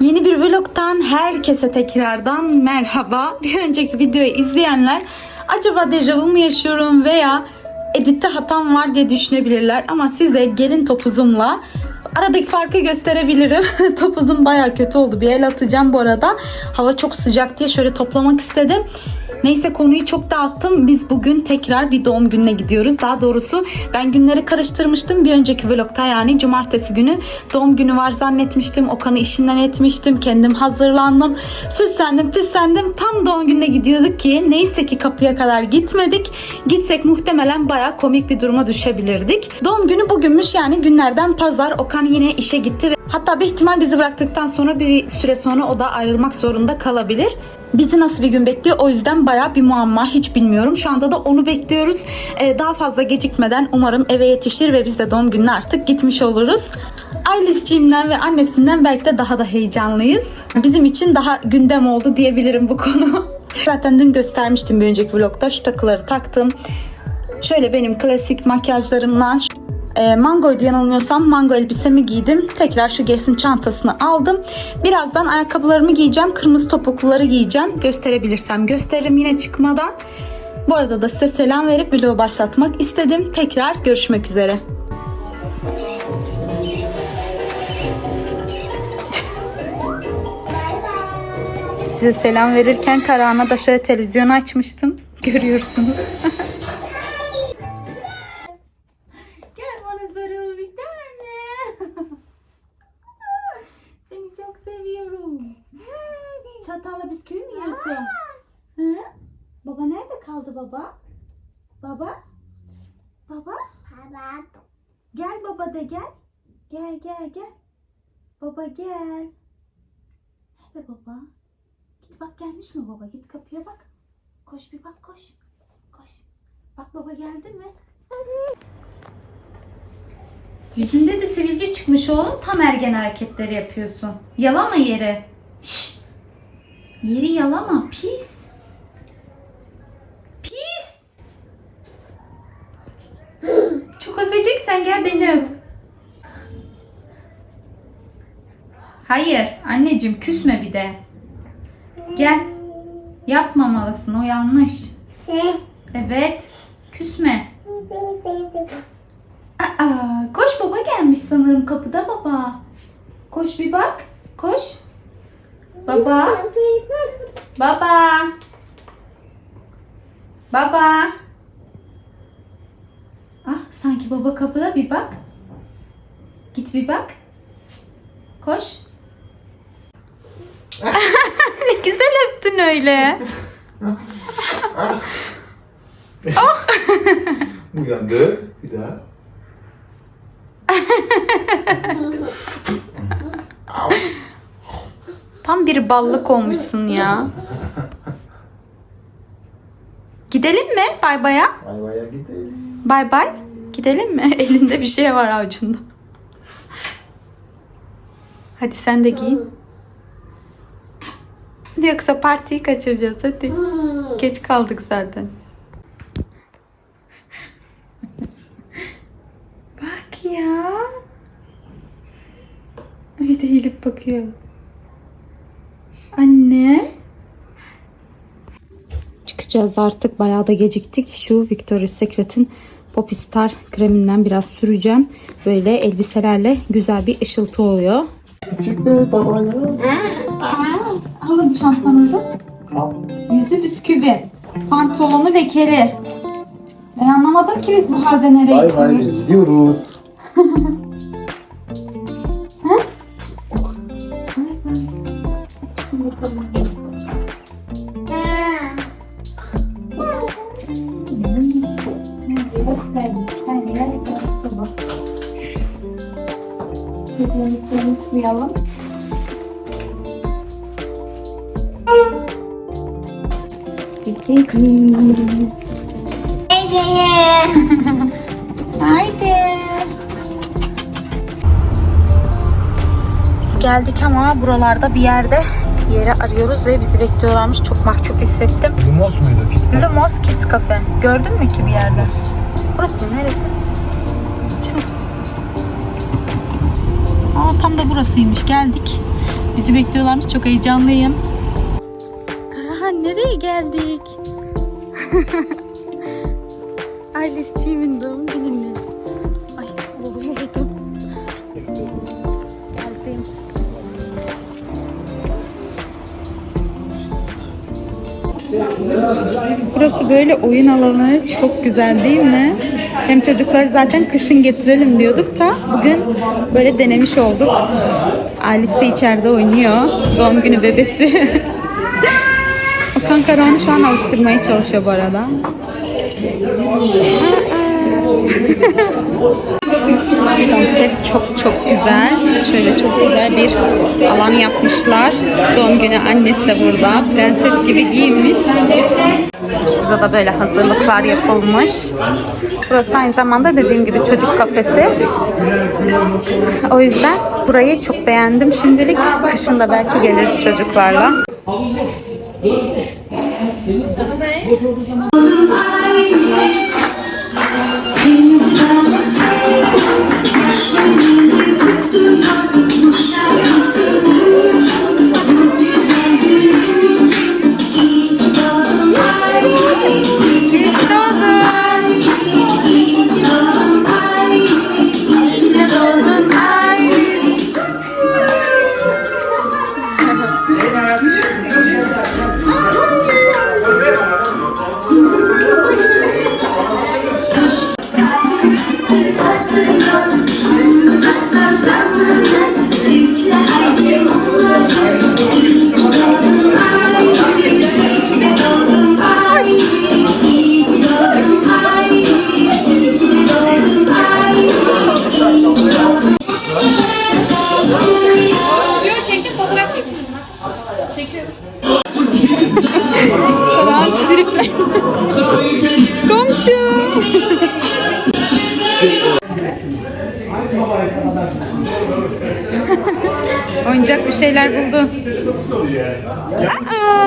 Yeni bir vlogtan herkese tekrardan merhaba. Bir önceki videoyu izleyenler acaba dejavu mu yaşıyorum veya editte hatam var diye düşünebilirler. Ama size gelin topuzumla aradaki farkı gösterebilirim. Topuzum baya kötü oldu. Bir el atacağım bu arada. Hava çok sıcak diye şöyle toplamak istedim. Neyse konuyu çok dağıttım. Biz bugün tekrar bir doğum gününe gidiyoruz. Daha doğrusu ben günleri karıştırmıştım. Bir önceki vlogta yani cumartesi günü doğum günü var zannetmiştim. Okan'ı işinden etmiştim. Kendim hazırlandım. Süslendim püslendim. Tam doğum gününe gidiyorduk ki neyse ki kapıya kadar gitmedik. Gitsek muhtemelen baya komik bir duruma düşebilirdik. Doğum günü bugünmüş yani günlerden pazar. Okan yine işe gitti ve hatta bir ihtimal bizi bıraktıktan sonra bir süre sonra o da ayrılmak zorunda kalabilir. Bizi nasıl bir gün bekliyor o yüzden baya bir muamma hiç bilmiyorum. Şu anda da onu bekliyoruz. Ee, daha fazla gecikmeden umarım eve yetişir ve biz de doğum gününe artık gitmiş oluruz. Ailesciğimden ve annesinden belki de daha da heyecanlıyız. Bizim için daha gündem oldu diyebilirim bu konu. Zaten dün göstermiştim bir önceki vlogda şu takıları taktım. Şöyle benim klasik makyajlarımla e, mangoydu yanılmıyorsam mango elbisemi giydim. Tekrar şu Guess'in çantasını aldım. Birazdan ayakkabılarımı giyeceğim. Kırmızı topukluları giyeceğim. Gösterebilirsem gösteririm yine çıkmadan. Bu arada da size selam verip vlogu başlatmak istedim. Tekrar görüşmek üzere. Size selam verirken Karahan'a da şöyle televizyon açmıştım. Görüyorsunuz. Çatalla bisküvi mi yiyorsun? Hı? Baba nerede kaldı baba? Baba? Baba? Gel baba de gel. Gel gel gel. Baba gel. Nerede baba? Git bak gelmiş mi baba? Git kapıya bak. Koş bir bak koş. Koş. Bak baba geldi mi? Yüzünde de sivilce çıkmış oğlum. Tam ergen hareketleri yapıyorsun. Yalama yeri. Yeri yalama. Pis. Pis. Çok öpeceksen gel beni öp. Hayır anneciğim küsme bir de. Gel. Yapmamalısın o yanlış. Evet. Küsme. Aa, koş baba gelmiş sanırım kapıda baba. Koş bir bak. Koş. Baba. Baba. Baba. Ah sanki baba kapıda bir bak. Git bir bak. Koş. ne güzel öptün öyle. Uyandı. Bir daha. Tam bir ballık olmuşsun ya. Gidelim mi bay baya? Bay baya gidelim. Bay bay. Gidelim mi? Elinde bir şey var avucunda. Hadi sen de giyin. Yoksa partiyi kaçıracağız hadi. Geç kaldık zaten. Bak ya. Bir de eğilip bakıyor. Anne. Çıkacağız artık. Bayağı da geciktik. Şu Victoria's Secret'in Poppy Star kreminden biraz süreceğim. Böyle elbiselerle güzel bir ışıltı oluyor. Küçük bir babaya. Alın çantanızı. Yüzü bisküvi. Pantolonu lekeli. Ben anlamadım ki biz bu halde nereye Bay bay gidiyoruz. gidiyoruz. Uyalım. Gidelim. Haydi. Biz geldik ama buralarda bir yerde yeri arıyoruz ve bizi bekliyorlarmış. Çok mahcup hissettim. Lumos muydu? Kit. Lumos Kids Cafe. Gördün mü ki bir yerde? Burası mı? Neresi? Tam da burasıymış. Geldik. Bizi bekliyorlarmış. Çok heyecanlıyım. Karahan nereye geldik? Ailesciğimin doğum gününe. Ay vurdum. Geldim. Burası böyle oyun alanı çok güzel değil mi? Hem çocukları zaten kışın getirelim diyorduk da bugün böyle denemiş olduk. Alice içeride oynuyor. Doğum günü bebesi. Okan Karahan'ı şu an alıştırmaya çalışıyor bu arada. Konsept çok çok güzel. Şöyle çok güzel bir alan yapmışlar. Doğum günü annesi de burada. Prenses gibi giyinmiş. Şurada da böyle hazırlıklar yapılmış. Burası aynı zamanda dediğim gibi çocuk kafesi. O yüzden burayı çok beğendim şimdilik. Kışında belki geliriz çocuklarla. Falan tripler. Komşu. Oyuncak bir şeyler buldu. Aa!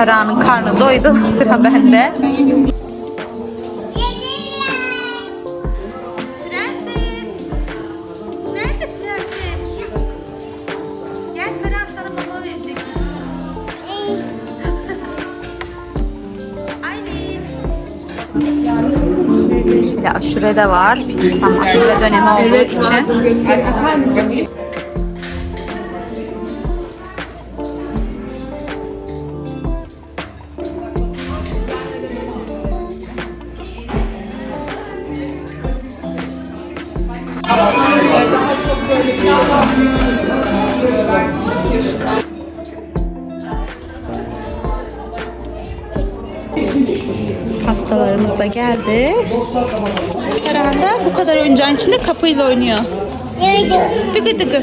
Karan'ın karnı doydu. Sıra bende. Şöyle aşure var. Tam aşure dönemi olduğu için. Da geldi. Herhalde bu kadar oyuncağın içinde kapıyla oynuyor. Tıkı tıkı.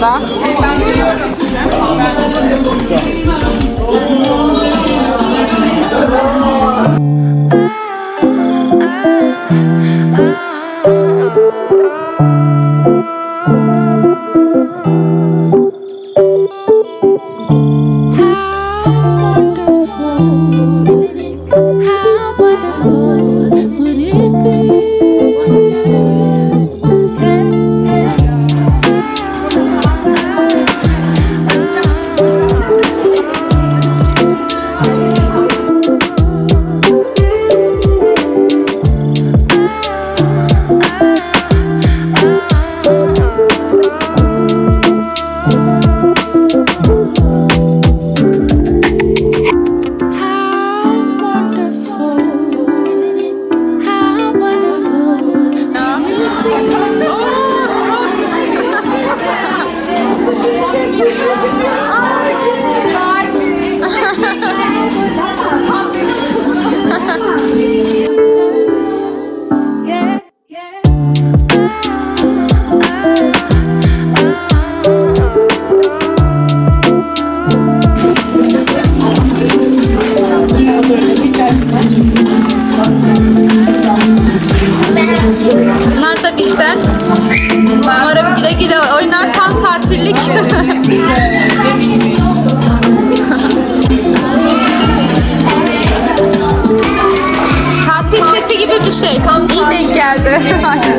Hediyeymiş şey. İyi denk geldi.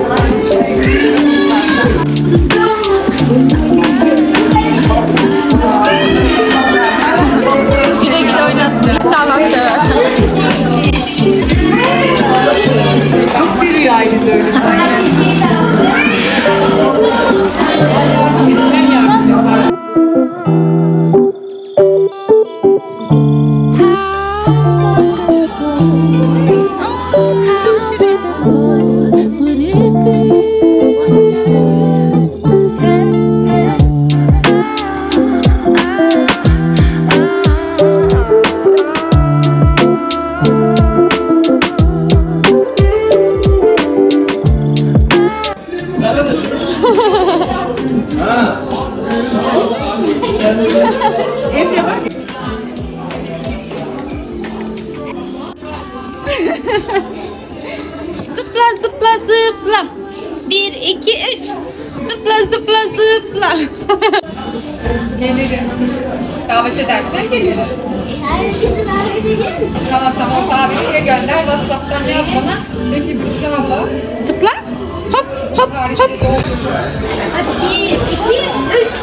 Zıpla zıpla zıpla. Bir, iki, üç. Zıpla zıpla zıpla. Gelirim. Davet edersen gelirim. Tamam o davetiye gönder. Whatsapp'tan yaz bana. Peki Büşra abla. Zıpla. Hop hop. Hadi bir, iki, üç.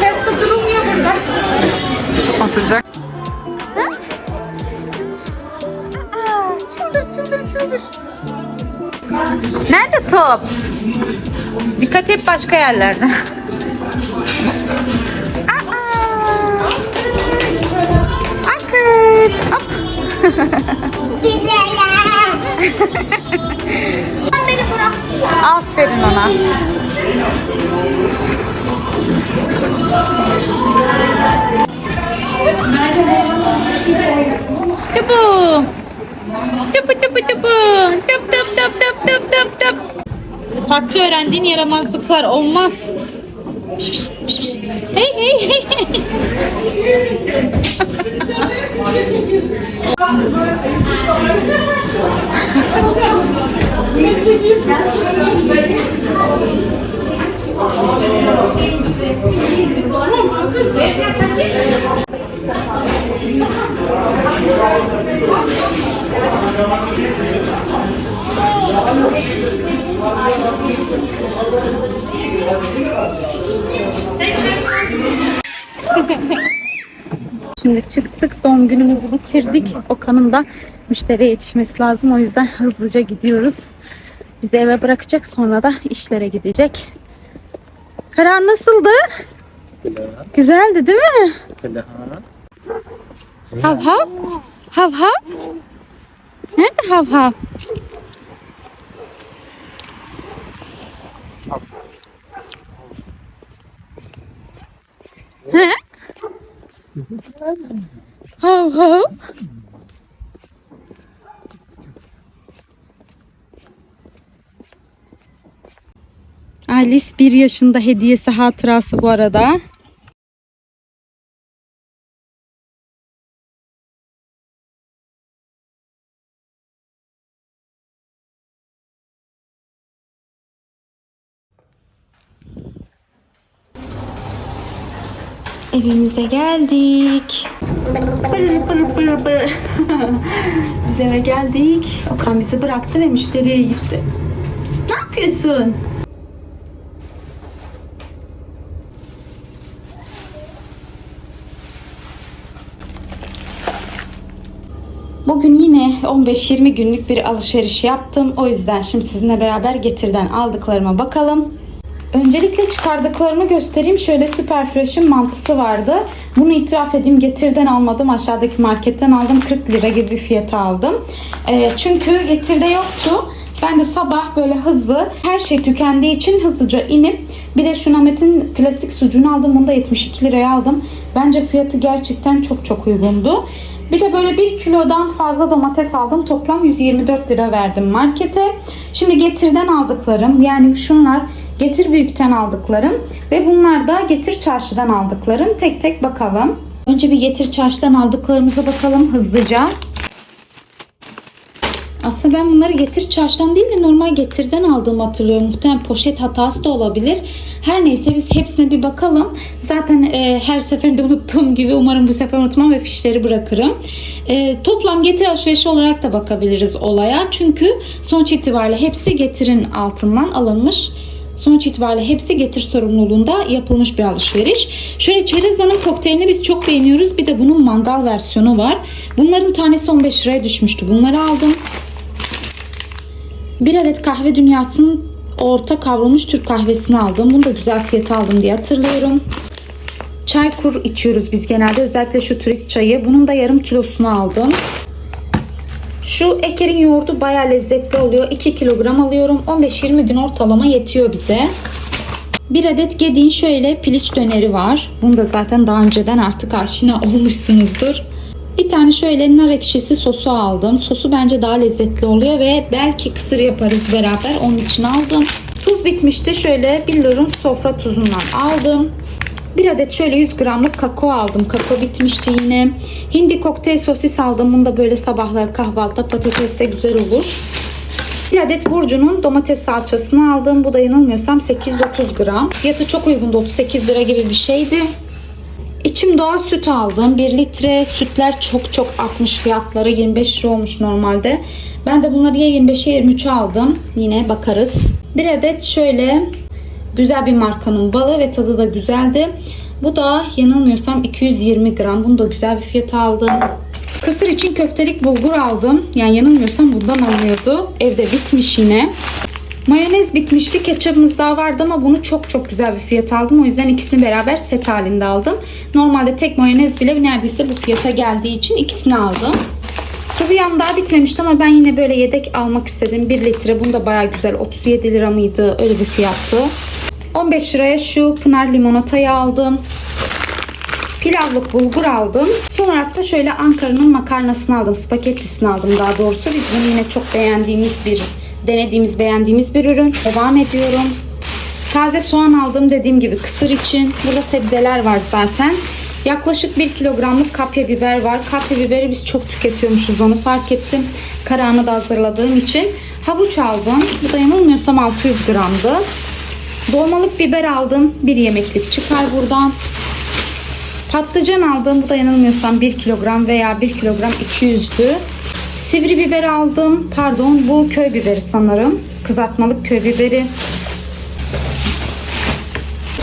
Ayak tutulmuyor burada. Oturacak. Aa, çıldır çıldır çıldır. Nerede top? Dikkat et başka yerlerde. Aa! Akış. Hop. Aferin ona. Tıpı. Tıpı tıpı tıpı. Tıp tıp tıp tıp tıp tıp tıp. Parkta öğrendiğin yaramazlıklar olmaz. Piş, piş, piş, piş. Hey hey hey. hey. Şimdi çıktık doğum günümüzü bitirdik. Okan'ın da müşteriye yetişmesi lazım. O yüzden hızlıca gidiyoruz. Bizi eve bırakacak sonra da işlere gidecek. Karan nasıldı? Güzeldi değil mi? Hav hav. Hav hav. Nerede hav hav? Hav hav. Alice bir yaşında hediyesi hatırası bu arada. Evimize geldik. Pır pır pır pır. Biz eve geldik. Okan bizi bıraktı ve müşteriye gitti. Ne yapıyorsun? Bugün yine 15-20 günlük bir alışveriş yaptım. O yüzden şimdi sizinle beraber Getir'den aldıklarıma bakalım. Öncelikle çıkardıklarımı göstereyim. Şöyle Super Fresh'in mantısı vardı. Bunu itiraf edeyim Getir'den almadım. Aşağıdaki marketten aldım. 40 lira gibi bir fiyata aldım. Ee, çünkü Getir'de yoktu. Ben de sabah böyle hızlı her şey tükendiği için hızlıca inip bir de şu Namet'in klasik sucuğunu aldım. Bunu da 72 liraya aldım. Bence fiyatı gerçekten çok çok uygundu. Bir de böyle 1 kilodan fazla domates aldım. Toplam 124 lira verdim markete. Şimdi Getir'den aldıklarım yani şunlar Getir Büyük'ten aldıklarım ve bunlar da Getir Çarşı'dan aldıklarım. Tek tek bakalım. Önce bir Getir Çarşı'dan aldıklarımıza bakalım hızlıca. Aslında ben bunları getir çarşıdan değil de normal getirden aldığımı hatırlıyorum. Muhtemelen poşet hatası da olabilir. Her neyse biz hepsine bir bakalım. Zaten e, her seferinde unuttuğum gibi umarım bu sefer unutmam ve fişleri bırakırım. E, toplam getir alışverişi olarak da bakabiliriz olaya. Çünkü sonuç itibariyle hepsi getirin altından alınmış. Sonuç itibariyle hepsi getir sorumluluğunda yapılmış bir alışveriş. Şöyle çerezdanın kokteylini biz çok beğeniyoruz. Bir de bunun mangal versiyonu var. Bunların tanesi 15 liraya düşmüştü. Bunları aldım. Bir adet kahve dünyasının orta kavrulmuş Türk kahvesini aldım. Bunu da güzel fiyata aldım diye hatırlıyorum. Çay kur içiyoruz biz genelde. Özellikle şu turist çayı. Bunun da yarım kilosunu aldım. Şu Eker'in yoğurdu baya lezzetli oluyor. 2 kilogram alıyorum. 15-20 gün ortalama yetiyor bize. Bir adet Gedi'nin şöyle piliç döneri var. Bunu da zaten daha önceden artık aşina olmuşsunuzdur. Bir tane şöyle nar ekşisi sosu aldım. Sosu bence daha lezzetli oluyor ve belki kısır yaparız beraber. Onun için aldım. Tuz bitmişti. Şöyle Billur'un sofra tuzundan aldım. Bir adet şöyle 100 gramlık kakao aldım. Kakao bitmişti yine. Hindi kokteyl sosis aldım. Bunu da böyle sabahlar kahvaltıda patatesle güzel olur. Bir adet Burcu'nun domates salçasını aldım. Bu da yanılmıyorsam 830 gram. Fiyatı çok uygundu. 38 lira gibi bir şeydi. İçim doğal süt aldım. 1 litre sütler çok çok artmış fiyatları. 25 lira olmuş normalde. Ben de bunları ya 25'e 23'e aldım. Yine bakarız. Bir adet şöyle güzel bir markanın balı ve tadı da güzeldi. Bu da yanılmıyorsam 220 gram. Bunu da güzel bir fiyata aldım. Kısır için köftelik bulgur aldım. Yani yanılmıyorsam bundan alınıyordu. Evde bitmiş yine. Mayonez bitmişti. Ketçapımız daha vardı ama bunu çok çok güzel bir fiyat aldım. O yüzden ikisini beraber set halinde aldım. Normalde tek mayonez bile neredeyse bu fiyata geldiği için ikisini aldım. Sıvı yağım daha bitmemişti ama ben yine böyle yedek almak istedim. 1 litre. Bunu da baya güzel. 37 lira mıydı? Öyle bir fiyattı. 15 liraya şu Pınar limonatayı aldım. Pilavlık bulgur aldım. Son olarak da şöyle Ankara'nın makarnasını aldım. Spagettisini aldım daha doğrusu. Biz bunu yine çok beğendiğimiz bir, denediğimiz, beğendiğimiz bir ürün. Devam ediyorum. Taze soğan aldım dediğim gibi kısır için. Burada sebzeler var zaten. Yaklaşık 1 kilogramlık kapya biber var. Kapya biberi biz çok tüketiyormuşuz onu fark ettim. Karağını da hazırladığım için. Havuç aldım. Bu da yanılmıyorsam 600 gramdı. Dolmalık biber aldım. Bir yemeklik çıkar buradan. Patlıcan aldım. Bu da yanılmıyorsam 1 kilogram veya 1 kilogram 200'dü. Sivri biber aldım. Pardon bu köy biberi sanırım. Kızartmalık köy biberi.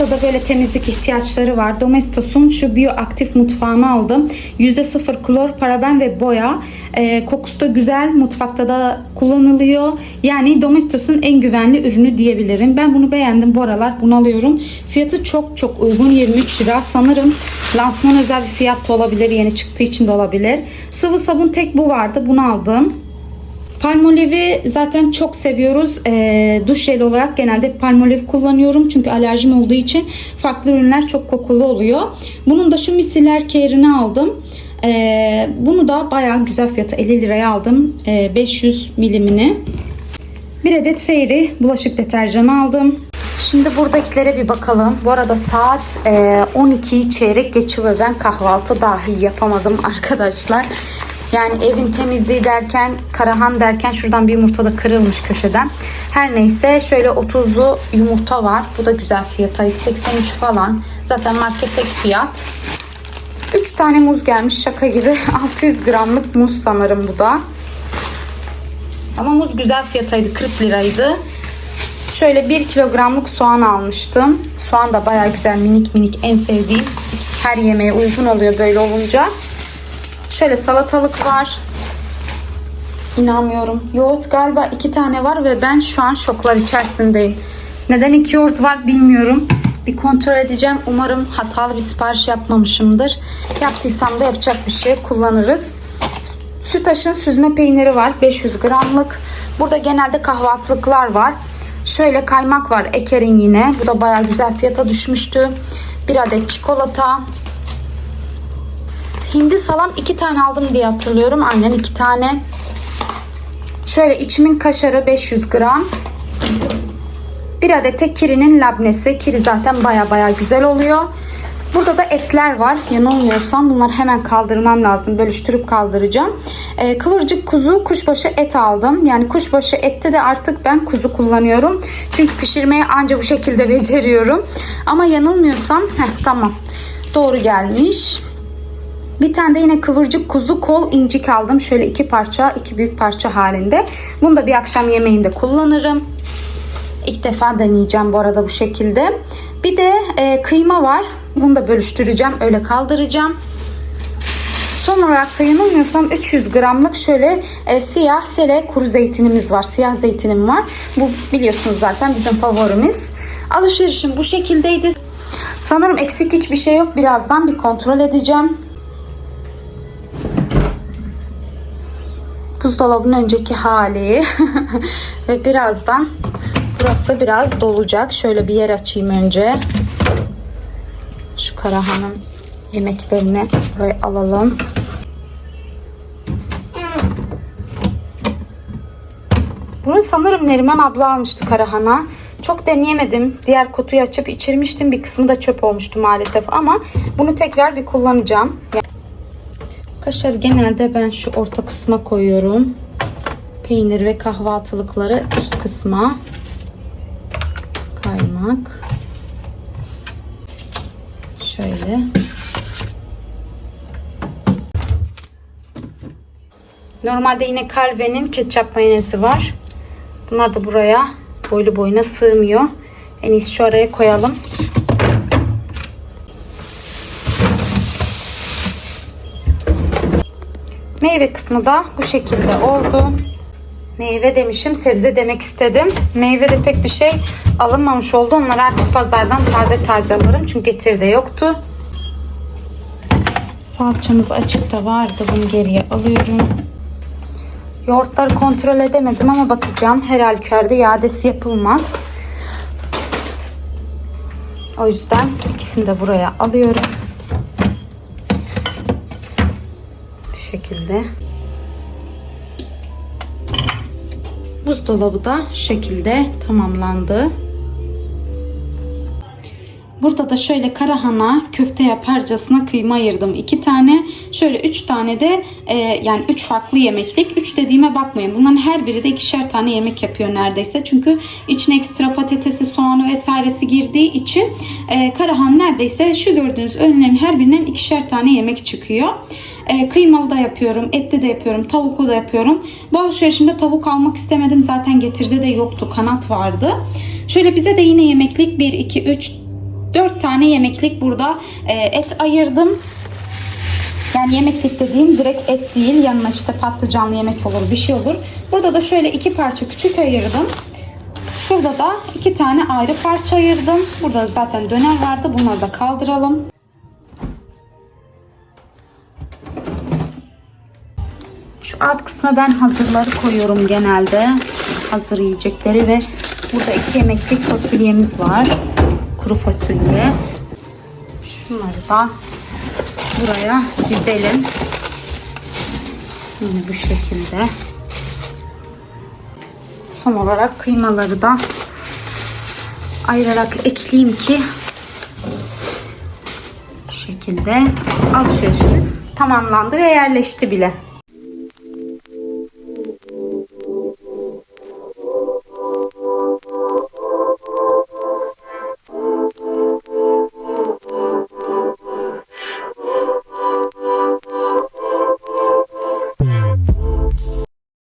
Burada da böyle temizlik ihtiyaçları var. Domestos'un şu bioaktif mutfağını aldım. %0 klor, paraben ve boya. Ee, kokusu da güzel. Mutfakta da kullanılıyor. Yani Domestos'un en güvenli ürünü diyebilirim. Ben bunu beğendim. Bu aralar bunu alıyorum. Fiyatı çok çok uygun. 23 lira. Sanırım lansman özel bir fiyat da olabilir. Yeni çıktığı için de olabilir. Sıvı sabun tek bu vardı. Bunu aldım. Palmolive'i zaten çok seviyoruz. Ee, duş jeli olarak genelde palmolive kullanıyorum. Çünkü alerjim olduğu için farklı ürünler çok kokulu oluyor. Bunun da şu misiller keyrini aldım. Ee, bunu da bayağı güzel fiyatı 50 liraya aldım. Ee, 500 milimini. Bir adet Fairy bulaşık deterjanı aldım. Şimdi buradakilere bir bakalım. Bu arada saat e, 12'yi çeyrek geçiyor ve ben kahvaltı dahi yapamadım arkadaşlar. Yani evin temizliği derken, Karahan derken şuradan bir yumurta da kırılmış köşeden. Her neyse şöyle 30'lu yumurta var. Bu da güzel fiyataydı. 83 falan. Zaten marketteki fiyat. 3 tane muz gelmiş şaka gibi. 600 gramlık muz sanırım bu da. Ama muz güzel fiyataydı. 40 liraydı. Şöyle 1 kilogramlık soğan almıştım. Soğan da baya güzel minik minik en sevdiğim. Her yemeğe uygun oluyor böyle olunca. Şöyle salatalık var. İnanmıyorum. Yoğurt galiba iki tane var ve ben şu an şoklar içerisindeyim. Neden iki yoğurt var bilmiyorum. Bir kontrol edeceğim. Umarım hatalı bir sipariş yapmamışımdır. Yaptıysam da yapacak bir şey kullanırız. Sütaş'ın süzme peyniri var. 500 gramlık. Burada genelde kahvaltılıklar var. Şöyle kaymak var. Eker'in yine. Bu da baya güzel fiyata düşmüştü. Bir adet çikolata. Hindi salam iki tane aldım diye hatırlıyorum. Aynen iki tane. Şöyle içimin kaşarı 500 gram. Bir adet de kirinin labnesi. Kiri zaten baya baya güzel oluyor. Burada da etler var. Yanılmıyorsam bunları hemen kaldırmam lazım. Bölüştürüp kaldıracağım. Ee, kıvırcık kuzu, kuşbaşı et aldım. Yani kuşbaşı ette de artık ben kuzu kullanıyorum. Çünkü pişirmeyi anca bu şekilde beceriyorum. Ama yanılmıyorsam heh, tamam. Doğru gelmiş. Bir tane de yine kıvırcık kuzu kol incik aldım. Şöyle iki parça, iki büyük parça halinde. Bunu da bir akşam yemeğinde kullanırım. İlk defa deneyeceğim bu arada bu şekilde. Bir de e, kıyma var. Bunu da bölüştüreceğim. Öyle kaldıracağım. Son olarak da yanılmıyorsam 300 gramlık şöyle e, siyah sele kuru zeytinimiz var. Siyah zeytinim var. Bu biliyorsunuz zaten bizim favorimiz. Alışverişim bu şekildeydi. Sanırım eksik hiçbir şey yok. Birazdan bir kontrol edeceğim. Buzdolabının önceki hali ve birazdan burası biraz dolacak. Şöyle bir yer açayım önce. Şu Karahan'ın yemeklerini buraya alalım. Bunu sanırım Neriman abla almıştı Karahan'a. Çok deneyemedim. Diğer kutuyu açıp içirmiştim. Bir kısmı da çöp olmuştu maalesef ama bunu tekrar bir kullanacağım. Kaşarı genelde ben şu orta kısma koyuyorum. Peynir ve kahvaltılıkları üst kısma. Kaymak. Şöyle. Normalde yine Calve'nin ketçap mayonezi var. Bunlar da buraya boylu boyuna sığmıyor. En iyisi şu araya koyalım. Meyve kısmı da bu şekilde oldu. Meyve demişim, sebze demek istedim. Meyve de pek bir şey alınmamış oldu. Onları artık pazardan taze taze alırım. Çünkü getirde yoktu. Salçamız açıkta vardı. Bunu geriye alıyorum. Yoğurtları kontrol edemedim ama bakacağım. Her halükarda iadesi yapılmaz. O yüzden ikisini de buraya alıyorum. Şekilde. Buzdolabı da şu şekilde tamamlandı. Burada da şöyle karahana köfte yaparcasına kıyma ayırdım. 2 tane. Şöyle 3 tane de e, yani 3 farklı yemeklik. 3 dediğime bakmayın. Bunların her biri de ikişer tane yemek yapıyor neredeyse. Çünkü içine ekstra patatesi, soğanı vesairesi girdiği için e, karahan neredeyse şu gördüğünüz önlerin her birinden ikişer tane yemek çıkıyor. E, kıymalı da yapıyorum, etli de yapıyorum, tavuklu da yapıyorum. Bu alışverişimde tavuk almak istemedim. Zaten getirde de yoktu. Kanat vardı. Şöyle bize de yine yemeklik 1, 2, 3, 4 tane yemeklik burada e, et ayırdım. Yani yemeklik dediğim direkt et değil. Yanına işte patlıcanlı yemek olur, bir şey olur. Burada da şöyle iki parça küçük ayırdım. Şurada da iki tane ayrı parça ayırdım. Burada zaten döner vardı. Bunları da kaldıralım. Şu alt kısma ben hazırları koyuyorum genelde. Hazır yiyecekleri ve burada iki yemeklik fasulyemiz var. Kuru fasulye. Şunları da buraya dizelim. Yine bu şekilde. Son olarak kıymaları da ayırarak ekleyeyim ki bu şekilde alışverişimiz tamamlandı ve yerleşti bile.